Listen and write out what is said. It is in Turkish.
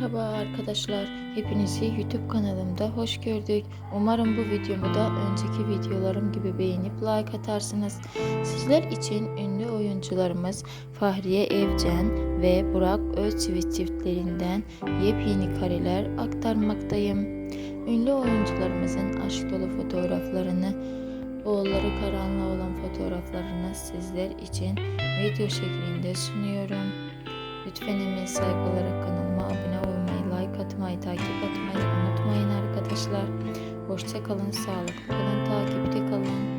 Merhaba arkadaşlar. Hepinizi YouTube kanalımda hoş gördük. Umarım bu videomu da önceki videolarım gibi beğenip like atarsınız. Sizler için ünlü oyuncularımız Fahriye Evcen ve Burak Özçivit çiftlerinden yepyeni kareler aktarmaktayım. Ünlü oyuncularımızın aşk dolu fotoğraflarını, oğulları karanlığa olan fotoğraflarını sizler için video şeklinde sunuyorum. Lütfen emeğe saygı olarak kanalıma abone olmayı, like atmayı, takip etmeyi unutmayın arkadaşlar. Hoşça kalın, sağlıklı kalın, takipte kalın.